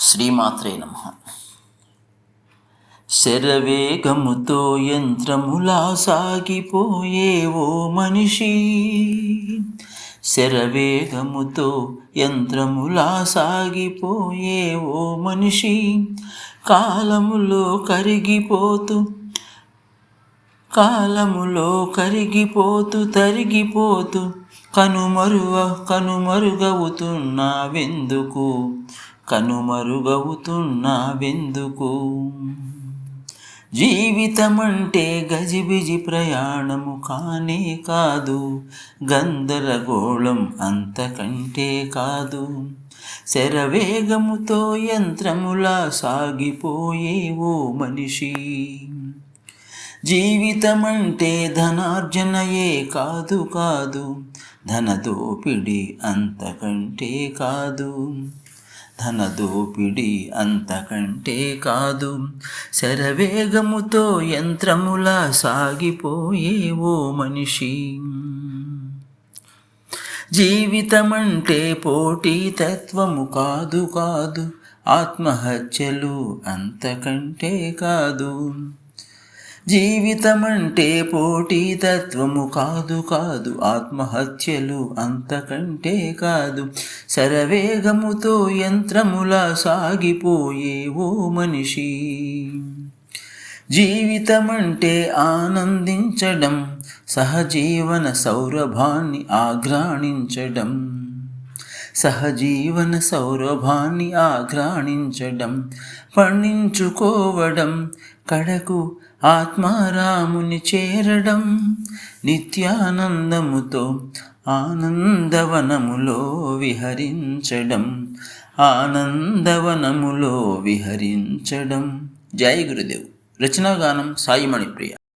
శ్రీమాత్రే నమ. శరవేగముతో యంత్రములా సాగిపోయే ఓ మనిషి. శరవేగముతో యంత్రములా సాగిపోయే ఓ మనిషి. కాలములో కరిగిపోతూ కాలములో కరిగిపోతూ తరిగిపోతూ కనుమరుగ కనుమరుగవుతున్నావెందుకు కనుమరుగవుతున్నావెందుకు? జీవితమంటే గజిబిజి ప్రయాణము కానే కాదు గందరగోళం అంతకంటే కాదు. శరవేగముతో యంత్రములా సాగిపోయే ఓ మనిషి. జీవితమంటే ధనార్జనయే కాదు కాదు ధన దోపిడి అంతకంటే కాదు. ధనదోపిడి అంతకంటే కాదు. శరవేగముతో యంత్రములా సాగిపోయే ఓ మనిషి. జీవితమంటే పోటీతత్వము కాదు కాదు. ఆత్మహత్యలు అంతకంటే కాదు. జీవితమంటే పోటీతత్వము కాదు కాదు ఆత్మహత్యలు అంతకంటే కాదు. శరవేగముతో యంత్రములా సాగిపోయే ఓ మనిషి. జీవితమంటే ఆనందించడం సహజీవన సౌరభాన్ని ఆగ్రాణించడం సహజీవన సౌరభాన్ని ఆఘ్రాణించడం పండించుకోవడం కడకు ఆత్మారాముని చేరడం నిత్యానందముతో ఆనందవనములో విహరించడం ఆనందవనములో విహరించడం. జై గురుదేవ్. రచనాగానం సాయి మణిప్రియ.